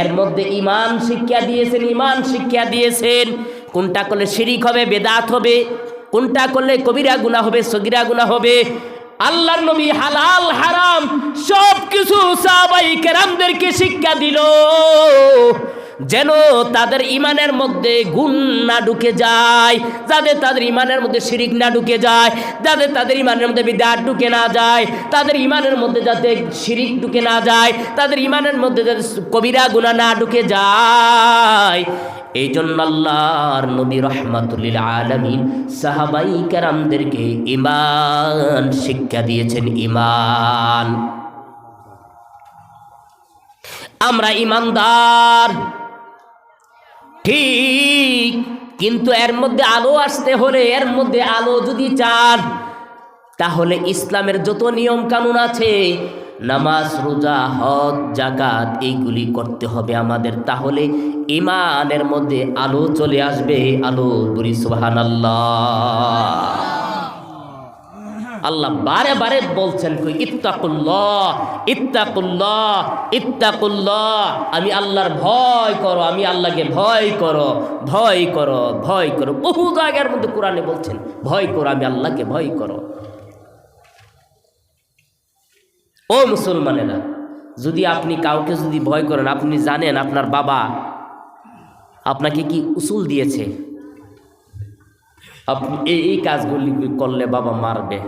এর মধ্যে ইমান শিক্ষা দিয়েছেন, ইমান শিক্ষা দিয়েছেন। কোনটা করলে শিরিক হবে, বেদাত হবে? কোনটা করলে কবিরা গুণা হবে, সগিরা গুণা হবে? আল্লাহর নবী হালাল, হারাম সব কিছু সাহাবাই কেরামদেরকে শিক্ষা দিল। যেন তাদের ইমানের মধ্যে গুণ না ঢুকে যায় যাদের তাদের ইমানের মধ্যে শিরিক না ঢুকে যায় যাদের তাদের ইমানের মধ্যে বিদাত ঢুকে না যায়, তাদের ইমানের মধ্যে যাতে শিরিক ঢুকে না যায়, তাদের ইমানের মধ্যে যাতে কবিরা গুণা না ঢুকে যায়। এই জন্য আল্লাহর নবী রহমাতুল্লিল আলমিন সাহাবাই কেরামদেরকে ইমান শিক্ষা দিয়েছেন ইমান আমরা ইমানদার ঠিক, কিন্তু এর মধ্যে আলো আসতে হলে, এর মধ্যে আলো যদি চান, তাহলে ইসলামের যত নিয়ম কানুন আছে, নামাজ, রোজা, হজ জাকাত এইগুলি করতে হবে আমাদের। তাহলে ইমানের মধ্যে আলো চলে আসবে, আলো বলি সুবাহান আল্লাহ বারে বারে বলছেন কই, ইত্তাকুল্লাহ ইত্তাকুল্লাহ ইত্তাকুল্লাহ, আমি আল্লাহর ভয় করো, আমি আল্লাহকে ভয় করো ভয় করো ভয় করো। বহু জায়গার মধ্যে কোরআনে বলছেন, ভয় করো, আমি আল্লাহকে ভয় করো। ও মুসলমানেরা, যদি আপনি কাউকে যদি ভয় করেন, আপনি জানেন আপনার বাবা আপনাকে কি উসুল দিয়েছে? আপনি এই কাজগুলি করলে বাবা মারবে।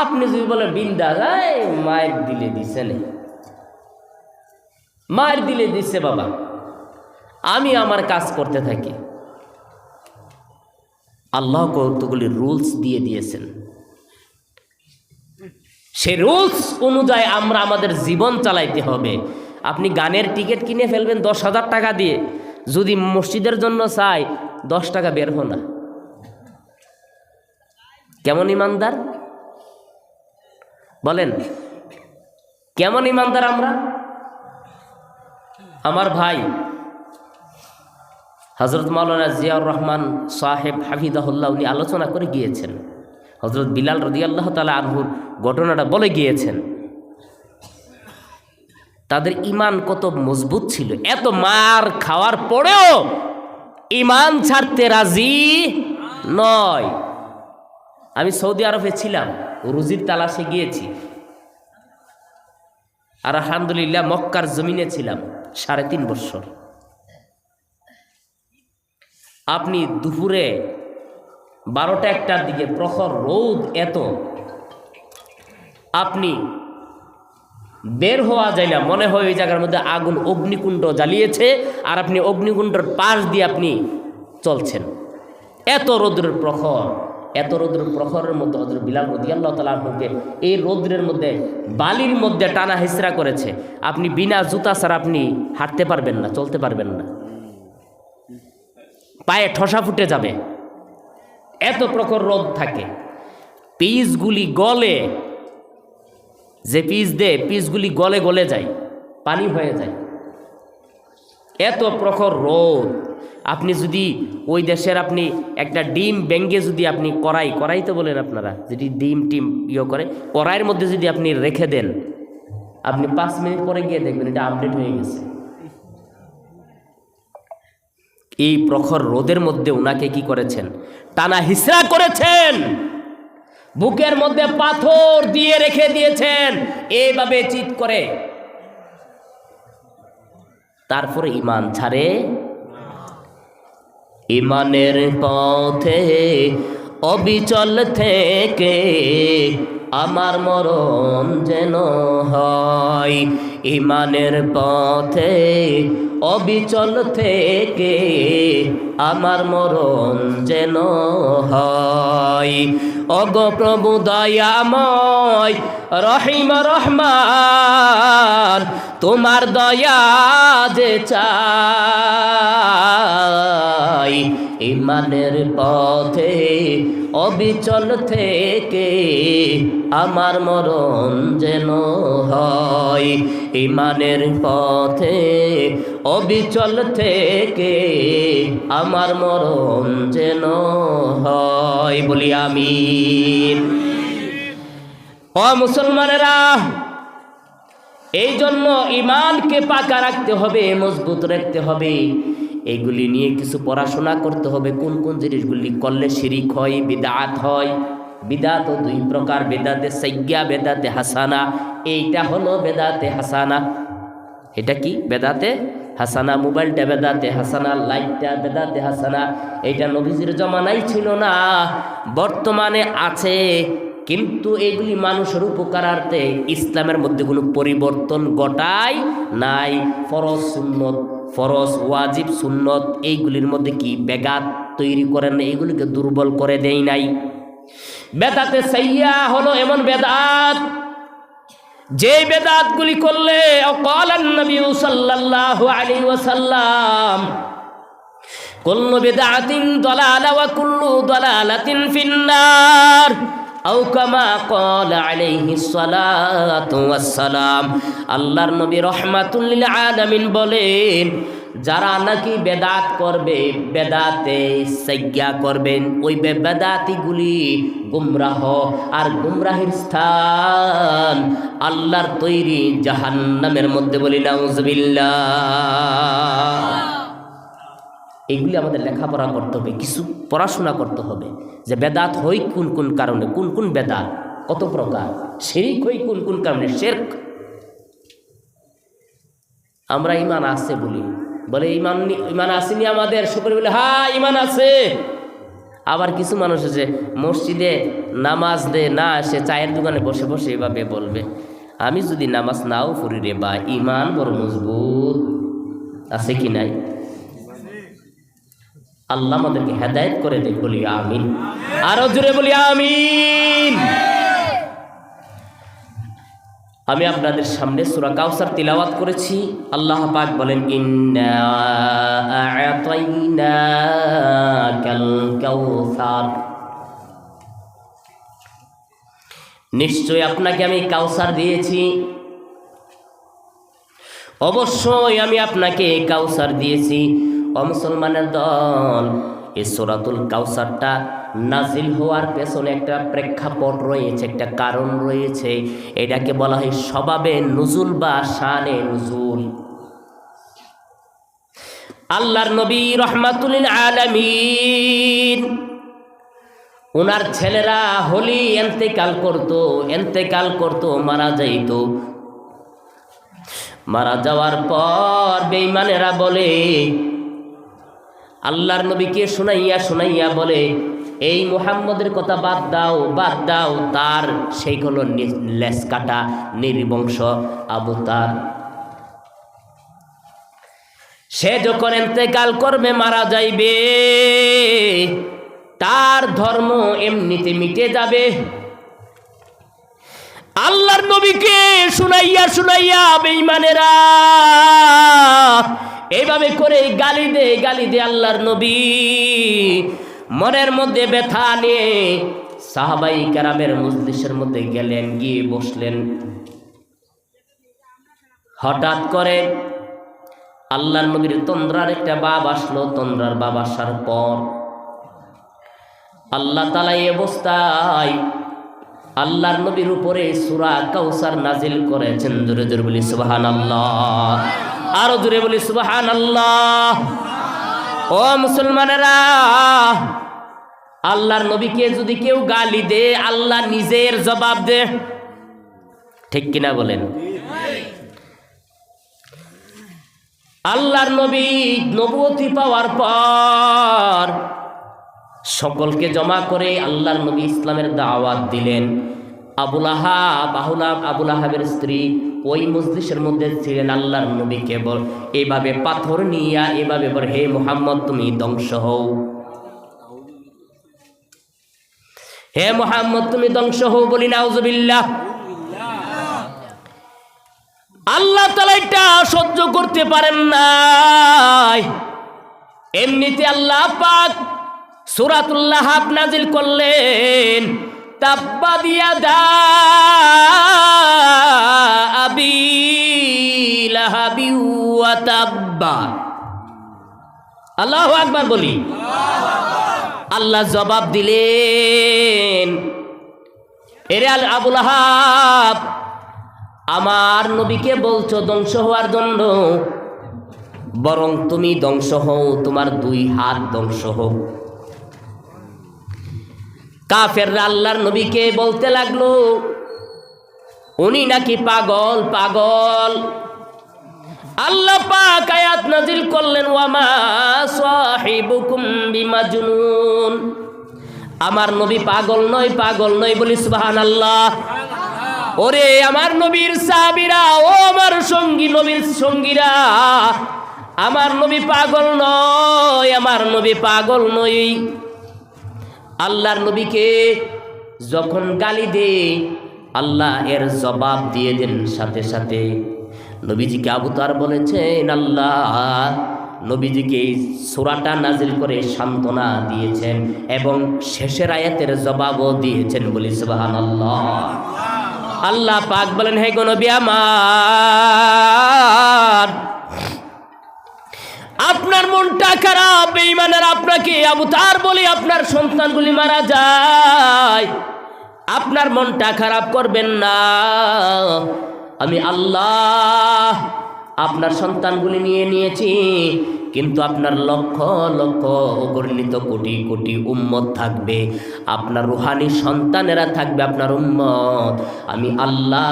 আপনি যদি বলেন বিন্দা এই মায়ের দিলে দিছে নে। মায়ের দিলে দিচ্ছে বাবা। আমি আমার কাজ করতে থাকি। আল্লাহ কতগুলি রুলস দিয়ে দিয়েছেন। সে রুলস অনুযায়ী আমরা আমাদের জীবন চালাইতে হবে। আপনি গানের টিকিট কিনে ফেলবেন দশ হাজার টাকা দিয়ে। যদি মসজিদের জন্য চাই দশ টাকা বের হো না। কেমন ইমানদার? বলেন, কেমন ইমানদার আমরা? আমার ভাই হজরত মাওলানা জিয়াউর রহমান সাহেব হাফিদাহুল্লাহ উনি আলোচনা করে গিয়েছেন। হজরত বিলাল রদি আল্লাহ তালা আনহুর ঘটনাটা বলে গিয়েছেন। তাদের ইমান কত মজবুত ছিল। এত মার খাওয়ার পরেও ইমান ছাড়তে রাজি নয়। আমি সৌদি আরবে ছিলাম, রুজির তালাশে গিয়েছি। আর আলহামদুলিল্লাহ মক্কার জমিনে ছিলাম সাড়ে তিন বছর। আপনি দুপুরে বারোটা একটার দিকে প্রখর রোদ এত, আপনি বের হওয়া যায় না। মনে হয় ওই জায়গার মধ্যে আগুন, অগ্নিকুণ্ড জ্বালিয়েছে আর আপনি অগ্নিকুণ্ডর পাশ দিয়ে আপনি চলছেন। এত রৌদ্রের প্রখর, এত রৌদ্রের প্রখরের মধ্যে হজরত বিলাল রদিয়াল্লাহ তালাহকে এই রৌদ্রের মধ্যে বালির মধ্যে টানা হেসরা করেছে। আপনি বিনা জুতা ছাড়া আপনি হাঁটতে পারবেন না, চলতে পারবেন না। পায়ে ঠসা ফুটে যাবে। এত প্রখর রোদ থাকে। পিসগুলি গলে যে পিস দে, পিসগুলি গলে গলে যায়, পানি হয়ে যায়। এত প্রখর রোদ। আপনি যদি ওই দেশের আপনি একটা ডিম ব্যাঙ্গে যদি আপনি কড়াই কড়াই তো বলেন আপনারা যেটি ডিম টিম ইয়ে করে, কড়াইয়ের মধ্যে যদি আপনি রেখে দেন, আপনি পাঁচ মিনিট পরে গিয়ে দেখবেন এটা আপডেট হয়ে গেছে। এই প্রখর রোদের মধ্যে ওনাকে কি করেছেন? টানা হিসরা করেছেন! বুকের মধ্যে পাথর দিয়ে রেখে দিয়েছেন। এইভাবে চিত করে। তারপরে ইমান ছাড়ে। ইমানের পথে অবিচল থেকে আমার মরণ যেন হয়। ইমানের পথে অবিচল থেকে আমার মরণ যেন হয়। অগ প্রভু দয়াময়, রহিম রহমান, তোমার দয়া যে চাই ইমানের পথে অবিচল থেকে আমার মরণ যেন হয়। ইমানের পথে অবিচল থেকে আমার মরণ যেন হয়। বলি আমি অ মুসলমানেরা, এই জন্য ইমানকে পাকা রাখতে হবে, মজবুত রাখতে হবে। এইগুলি নিয়ে কিছু পড়াশোনা করতে হবে। কোন কোন জিনিসগুলি করলে শিরিক হয়, বিদাত হয়? বিদাত ও দুই প্রকার, বেদাতে সজ্ঞা বেদাতে হাসানা। এইটা হলো বেদাতে হাসানা। এটা কি? বেদাতে হাসানা, মোবাইলটা বেদাতে হাসানা, লাইটটা বেদাতে হাসানা। এইটা নবীজির জমানাই ছিল না, বর্তমানে আছে। কিন্তু এগুলি মানুষের উপকারার্থে ইসলামের মধ্যে কোনো পরিবর্তন ঘটায় নাই। ফরজ সুন্নত ফরজ, ওয়াজিব, সুন্নত, এইগুলির মধ্যে কি বেগাত তৈরি করেন? না এগুলিকে দুর্বল করে দেয় নাই। বেদাতে সাইয়া হলো এমন বেদাত, যে বেদাতগুলি করলে অকালান নবী সাল্লাল্লাহু আলাইহি ওয়াসাল্লাম, কুল্লু বিদআতিন দালালা ওয়া কুল্লু দালালাতিন ফিন্নার। আও কামা ক্বালা আলাইহিস সালাতু ওয়াস সালাম আল্লাহর নবী রহমাতুল আলামিন বলেন, যারা নাকি বেদাত করবে, বেদাতে সজ্ঞা করবেন, ওই বেদাতিগুলি গুমরাহ। আর গুমরাহের স্থান আল্লাহর তৈরি জাহান্নামের মধ্যে বলি, নাউজবিল্লাহ। এগুলি আমাদের লেখাপড়া করতে হবে, কিছু পড়াশোনা করতে হবে। যে বেদাত হই কোন কোন কারণে, কোন কোন বেদাত, কত প্রকার, শেরিক হই কোন কোন কারণে, শেরক। আমরা ইমান আছে বলি, বলে ইমান ইমান আসেনি আমাদের শুক্র বলে হ্যাঁ ইমান আছে। আবার কিছু মানুষ আছে, মসজিদে নামাজ দে না সে চায়ের দোকানে বসে বসে এভাবে বলবে, আমি যদি নামাজ নাও পড়ি রে বা ইমান বড় মজবুত আছে কি নাই? আল্লাহ আমাদেরকে হেদায়েত করে দেখ বলি আমিন। আরও জোরে বলি আমিন। আমি আপনাদের সামনে সূরা কাউসার তিলাওয়াত করেছি। আল্লাহ পাক বলেন নিশ্চয় আপনাকে আমি কাউসার দিয়েছি। অবশ্যই আমি আপনাকে কাউসার দিয়েছি। অমুসলমানের দল, এই সোরাতুল কাউসারটা নাজিল হওয়ার পেছনে একটা প্রেক্ষাপট রয়েছে, একটা কারণ রয়েছে। এটাকে বলা হয় স্বভাবে নুজুল বা শানে নুজুল। আল্লাহর নবী রহমাতুল আলামিন ওনার ছেলেরা হোলি এন্তেকাল করতো এন্তেকাল করতো, মারা যাইতো। মারা যাওয়ার পর বেঈমানেরা বলে আল্লাহর নবীকে শুনাইয়া শুনাইয়া বলে, এই মুহাম্মদের কথা বাদ দাও বাদ দাও, তার সেই হলো নি- লেস কাটা নির্বংশ আবু তার সে যখন এতেকাল করবে মারা যাইবে, তার ধর্ম এমনিতে মিটে যাবে। আল্লাহর নবীকে শুনাইয়া শুনাইয়া বেঈমানেরা এইভাবে করে গালি দে গালি দে আল্লাহর নবী। মনের মধ্যে ব্যথা নিয়ে সাহাবাই কারামের মজলিসের মধ্যে গেলেন, গিয়ে বসলেন। হঠাৎ করে আল্লাহর নবীর তন্দ্রার একটা বাপ আসলো, তন্দ্রার বাপ আসার পর আল্লাহ তালা এই অবস্থায় আল্লাহর নবীর উপরে সুরা কাউসার নাজিল করেছেন। জোরে জোরে বলি সুবাহান আল্লাহ আরও জোরে বলি সুবাহান আল্লাহ ও মুসলমানেরা, আল্লাহর নবীকে যদি কেউ গালি দে, আল্লাহ নিজের জবাব দে। ঠিক কিনা বলেন? আল্লাহর নবী নবতী পাওয়ার পর সকলকে জমা করে আল্লাহর নবী ইসলামের দাওয়াত দিলেন। আবুল আহাব, আহুল আবুল আহাবের স্ত্রী ওই মসজিদের মধ্যে ছিলেন আল্লাহর নবী কেবল। এভাবে পাথর নিয়া, এভাবে বল, হে মোহাম্মদ, তুমি ধ্বংস হও। হে মোহাম্মদ, তুমি ধ্বংস হও বলি নাউজুবিল্লাহ। আল্লাহ তালা এটা সহ্য করতে পারেন নাই। এমনিতে আল্লাহ পাক সুরাতুল্লাহ নাজিল করলেন। তাব্বা দিয়া দা তাব্বা। আকবার বলি। আল্লাহ জবাব দিলেন, এরে আল আবুল আহাব, আমার নবীকে বলছো ধ্বংস হওয়ার জন্য, বরং তুমি ধ্বংস হও, তোমার দুই হাত ধ্বংস হোক। কাফেররা আল্লাহর নবীকে বলতে লাগল, উনি নাকি পাগল পাগল আল্লাহ পাক আয়াত নাজিল করলেন, ওয়ামা সাহিবুকুম বিমাজনুন। আমার নবী পাগল নয় পাগল নয় বলি সুবহানাল্লাহ। ওরে আমার নবীর সাহাবীরা, ও আমার সঙ্গী নবীর সঙ্গীরা, আমার নবী পাগল নয়, আমার নবী পাগল নয় আল্লাহর নবীকে যখন গালি দে আল্লাহ এর জবাব দিয়ে দেন সাথে সাথে। নবীজিকে আবুতার বলেছেন, আল্লাহ, নবীজিকে এই সুরাটা নাজিল করে সান্ত্বনা দিয়েছেন এবং শেষের আয়াতের জবাবও দিয়েছেন বলি সুবাহান আল্লাহ আল্লাহ পাক বলেন, হে গো নবী আমার, আপনার মনটা খারাপ, বেঈমানের আপনাকে আবুতার বলে আপনার সন্তানগুলি মারা যায়। আপনার মনটা খারাপ করবেন না। আমি আল্লাহ আপনার সন্তানগুলি নিয়ে নিয়েছি, কিন্তু আপনার লক্ষ লক্ষ অগণিত কোটি কোটি উম্মত থাকবে, আপনার রুহানি সন্তানেরা থাকবে আপনার উম্মত। আমি আল্লাহ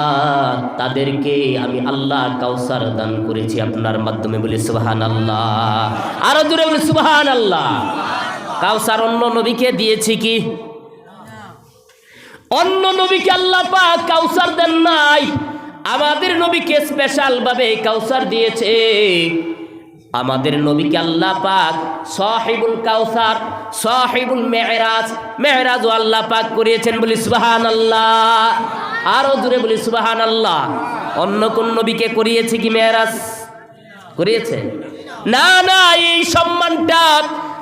তাদেরকে, আমি আল্লাহ কাউসার দান করেছি আপনার মাধ্যমে বলি সুবাহান আল্লাহ আরও দূরে বলি সুবাহান আল্লাহ কাউসার অন্য নবীকে দিয়েছি কি? অন্য নবীকে আল্লাহ পাক কাউসার দেন নাই। আমাদের নবীকে স্পেশাল ভাবে কাউসার দিয়েছে। আমাদের নবীকে আল্লাহ পাক সাহিবুল কাউসার, সাহিবুল মেহরাজ মেহরাজ আল্লাহ পাক করিয়েছেন বলি সুবাহান আল্লাহ আরও দূরে বলি সুবাহান আল্লাহ অন্য কোন নবীকে করিয়েছে কি মেহরাজ? করিয়েছে? না না, এই সম্মানটা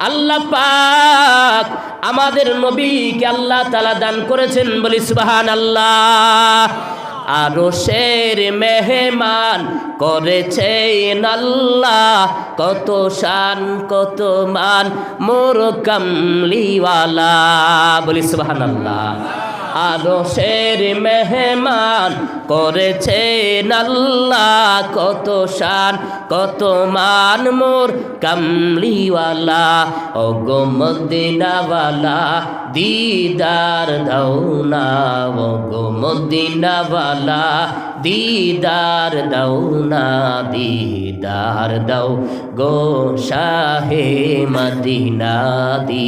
আল্লাহ পাক আমাদের নবীকে আল্লাহ তালা দান করেছেন বলি সুবাহান আল্লাহ আরও শের মেহমান করেছেন আল্লাহ কত শান কত মান মোর কামলিওয়ালা। বলি সুবাহান আল্লাহ আরও শের মেহমান করেছেন আল্লাহ, কত শান, কত মান মোর কামলিওয়ালা ও গো মদিনাওয়ালা, দিদার দাও না ও গো মদিনাওয়ালা, দিদার দাও না, দিদার দাও গো শাহে মদিনা দি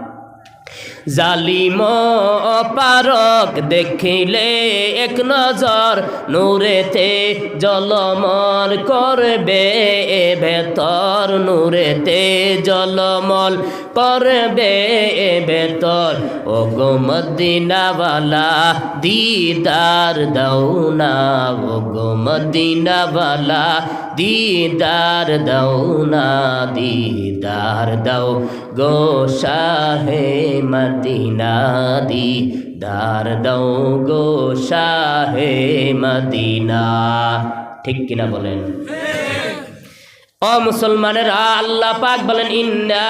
জালিম অপারক দেখিলে নজর নূরেতে জলমল করবে এ ভেতর। নূরেতে জলমল করবে এ ভেতর। ও গো মদিনাওয়ালা, দিদার দাও না। ও গো মদিনাওয়ালা, দিদার দাও না। দিদার দাও গো শাহে মদিনা দিদার দাও গো শাহে মদিনা। ঠিক কিনা বলেন? ও মুসলমানেরা আল্লাহ পাক বলেন, ইন্না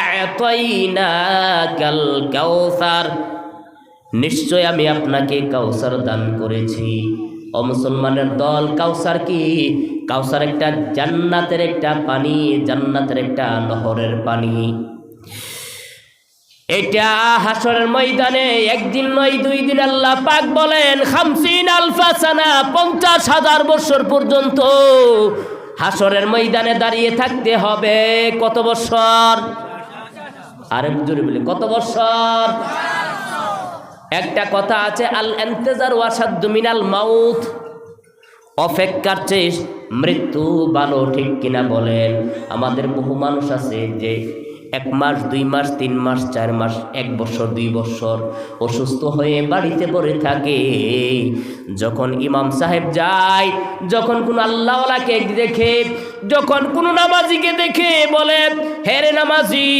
আ'তাইনা কাল কাউসার নিশ্চয় আমি আপনাকে কাউসার দান করেছি। ও মুসলমানের দল কাউসার কি? কাউসার একটা জান্নাতের একটা পানি, জান্নাতের একটা নহরের পানি। এটা হাসরের ময়দানে একদিন নয়, দুই দিন আল্লাহ পাক বলেন, খামসিন আলফাসানা পঞ্চাশ হাজার বছর পর্যন্ত হাসরের ময়দানে দাঁড়িয়ে থাকতে হবে। কত বছর? আরেক জোরে বলি, কত বছর? একটা কথা আছে, আল এন্তেজার ওয়াসাদ্দু মিনাল মাউথ অপেক্ষার চেয়ে মৃত্যু ভালো, ঠিক কিনা বলেন? আমাদের বহু মানুষ আছে যে এক মাস, দুই মাস, তিন মাস, চার মাস, এক বছর, দুই বছর অসুস্থ হয়ে বাড়িতে পড়ে থাকে। যখন ইমাম সাহেব যায়, যখন কোন আল্লাহওয়ালাকে দেখে, যখন কোন নামাজিকে দেখে, বলে হেরে নামাজি,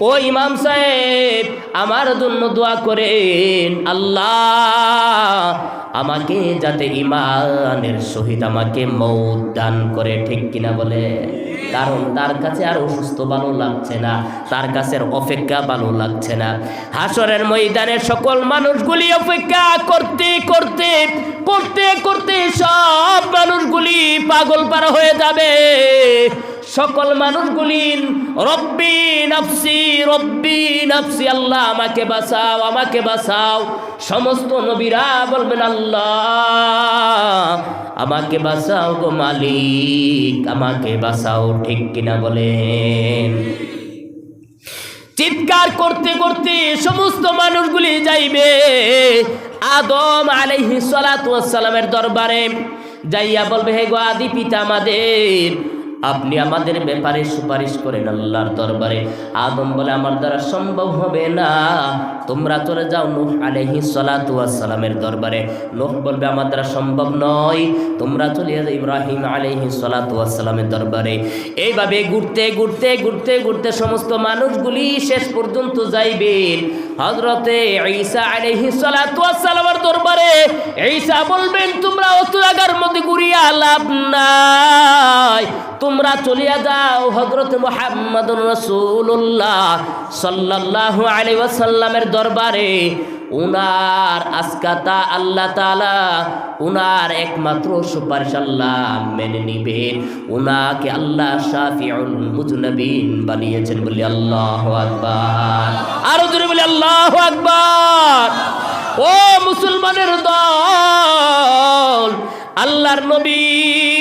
ও ইমাম সাহেব, আমার জন্য দোয়া করেন, আল্লাহ আমাকে যাতে ইমানের সহিত আমাকে মৌত দান করে। ঠিক কিনা বলে? কারণ তার কাছে আর অসুস্থ ভালো লাগছে না। তার কাছে অপেক্ষা ভালো লাগছে না। হাসরের ময়দানে সকল মানুষগুলি অপেক্ষা করতে করতে করতে করতে সব মানুষগুলি পাগল পারা হয়ে যাবে। সকল মানুষগুলি রব্বি নাফসি রব্বি নাফসি, আল্লাহ আমাকে বাঁচাও আমাকে বাঁচাও। সমস্ত নবীরা বলবেন, আল্লাহ আমাকে বাঁচাও গো মালিক, আমাকে বাঁচাও। ঠিক কিনা বলেন? চিৎকার করতে করতে সমস্ত মানুষগুলি যাইবে, আদম আলাইহি সালামের দরবারে, যাইয়া বলবে, হে গো আদি পিতা আমাদের আপনি আমাদের ব্যাপারে সুপারিশ করেন আল্লাহর দরবারে। আদম বলে, আমার দ্বারা সম্ভব হবে না। তোমরা চলে যাও নূহ আলাইহি সালামের দরবারে। নূহ বলবে, আমার দ্বারা সম্ভব নয়। তোমরা চলে যাও ইব্রাহিম আলাইহি সালামের দরবারে। এইভাবে ঘুরতে ঘুরতে ঘুরতে ঘুরতে সমস্ত মানুষগুলি শেষ পর্যন্ত যাইবেন হজরতে ঈসা আলাইহি সালামের দরবারে ঈসা বলবেন, তোমরা অত জায়গার মধ্যে ঘুরিয়া লাভ নাই। তোমরা চলিয়া যাও হজরত মোহাম্মদ রসুল্লাহ সাল্লাল্লাহু আলাইহি ওয়াসাল্লামের দরবারে। উনার আজকাতা আল্লাহ তাআলা উনার একমাত্র সুপারিশ আল্লাহ মেনে নিবেন। উনাকে আল্লাহ শাফিউল মুজনবিন বানিয়েছেন বলি আল্লাহ আকবার। আরও জোরে বলি আল্লাহ আকবার। ও মুসলমানের দল, আল্লাহর নবী।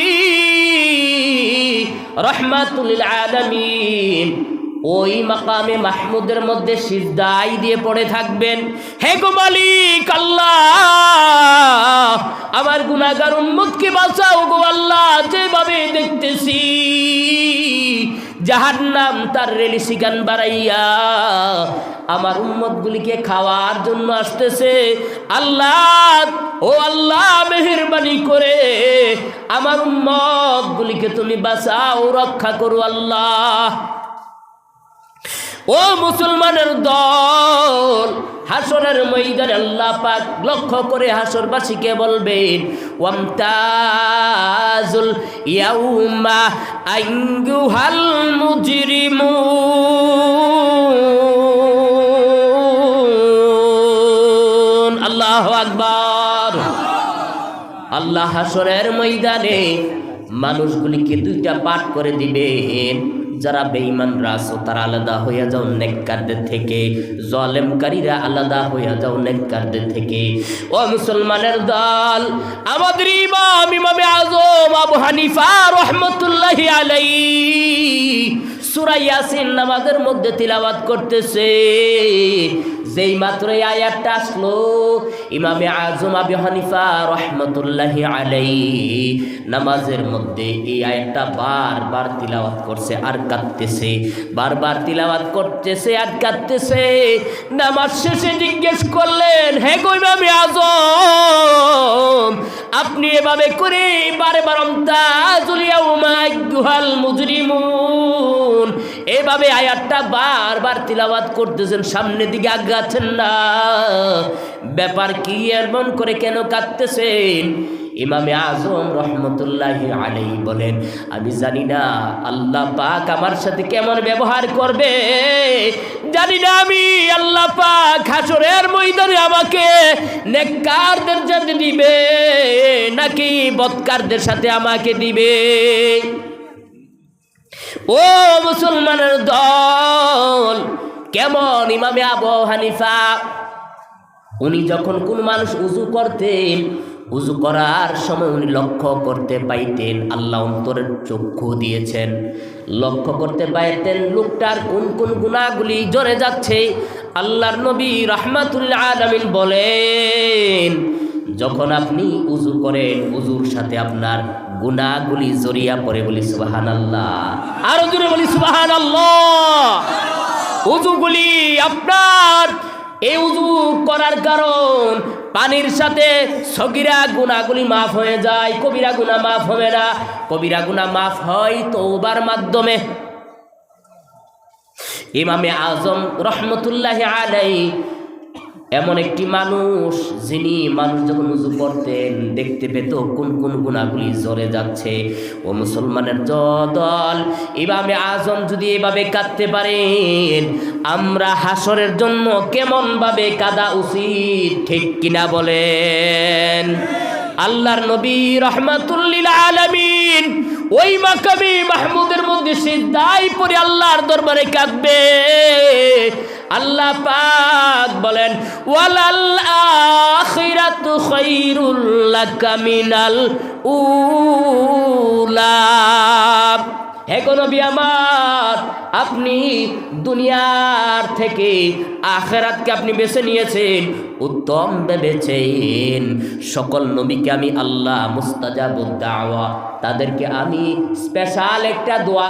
রহমাতুল আলামিন। ওই মাকামে মাহমুদের মধ্যে সিজদাই দিয়ে পড়ে থাকবেন। হে গো মালিক, আল্লাহ! আমার গুনাহগার উন্মুখকে বাঁচাও গো আল্লাহ, যেভাবে দেখতেছি। জাহান্নাম তার রেলি সিগান বাড়াইয়া আমার উম্মতগুলিকে খাওয়ার জন্য আসতেছে। আল্লাহ, ও আল্লাহ, মেহরবানি করে আমার উম্মতগুলিকে তুমি বাঁচাও, রক্ষা করো আল্লাহ। ও মুসলমানের দল হাসরের ময়দানে আল্লাহ পাক লক্ষ্য করে হাসরবাসীকে বলবেন, ওয়ামতাজুল ইয়াউমা আইয়ুহাল মুজরিমুন। আল্লাহু আকবার। আল্লাহ হাসরের ময়দানে মানুষগুলিকে দুইটা পাঠ করে দিবেন যারা বেঈমানরা আছো, তারা আলাদা হইয়া যাও নেককারদের থেকে। জলেমকারীরা আলাদা হইয়া যাও নেককারদের থেকে। ও মুসলমানের দল, আমাদের ইমাম, ইমামে আজম, আবু হানিফা রহমতুল্লাহি আলাই সূরা ইয়াসিন নামাজের মধ্যে তিলাওয়াত করতেছে। যেই মাত্র এই আয়াতটা আসলো, ইমামে আজম, আবি হানিফা রহমতুল্লাহি আলাই নামাজের মধ্যে এই আয়াতটা বারবার তিলাওয়াত করছে, আর কাঁদতেছে। বারবার তিলাওয়াত করতেছে, আর কাঁদতেছে। নামাজ শেষে জিজ্ঞেস করলেন, হে ইমামে আজম, আপনি এভাবে করে বারে বারম তাজুলিয়া উমাইগুহাল মুজরিমুন, এভাবে আয়াতটা বারবার তিলাবাত করতেছেন, সামনের দিকে আগাচ্ছেন না। ব্যাপার কি, এমন করে কেন কাঁদতেছেন? ইমামে আজম রহমতুল্লাহ আলাই বলেন, আমি জানি না, আল্লাহ পাক আমার সাথে কেমন ব্যবহার করবে। জানি না আমি, আল্লাহ পাক হাসরের ময়দানে আমাকে নেককারদের সাথে দিবে, নাকি বৎকারদের সাথে আমাকে দিবে? ও মুসলমানের দল, কেমন ইমামে আবু হানিফা? উনি যখন কোন মানুষ উজু করতেন উজু করার সময় উনি লক্ষ্য করতে পাইতেন, আল্লাহ অন্তরের চক্ষু দিয়েছেন। লক্ষ্য করতে পাইতেন, লোকটার কোন কোন গুণাগুলি জড়ে যাচ্ছে। আল্লাহর নবী রহমাতুল্লাহ আলমিন বলেন, যখন আপনি উজু করেন, উজুর সাথে আপনার গুণাগুলি জড়িয়া পড়ে বলি সুবাহান আল্লাহ আরও জোরে বলি সুবাহান আল্লাহ উজুগুলি আপনার, এই উজু করার কারণ পানির সাথে সগিরা গুণাগুলি মাফ হয়ে যায়, কবিরা গুণা মাফ হবে না। কবিরা গুণা মাফ হয় তৌবার মাধ্যমে। ইমামে আজম রহমতুল্লাহ আলাই এমন একটি মানুষ যিনি মানুষ যখন উজু করতেন, দেখতে পেত কোন কোন গুণাগুলি জ্বরে যাচ্ছে। ও মুসলমানের জ- দল ইমামে আজম যদি এভাবে কাঁদতে পারেন, আমরা হাসরের জন্য কেমনভাবে কাদা উচিত, ঠিক কিনা বলেন? আল্লাহর নবী রহমাতুল্লিল আলামিন ওই মাকামি মাহমুদের মধ্যে সিদ্ধাই পরে আল্লাহর দরবারে কাঁদবে। আল্লাহ পাক বলেন, ওয়ালাল আখিরাতু খায়রুল লাকা মিনাল উলা। হে নবী আমার, আপনি দুনিয়ার থেকে আখেরাতকে আপনি বেছে নিয়েছেন, উত্তম ভেবেছেন। সকল নবীকে আমি আল্লাহ মুস্তাজাবুদ দাওয়া, তাদেরকে আমি স্পেশাল একটা দোয়া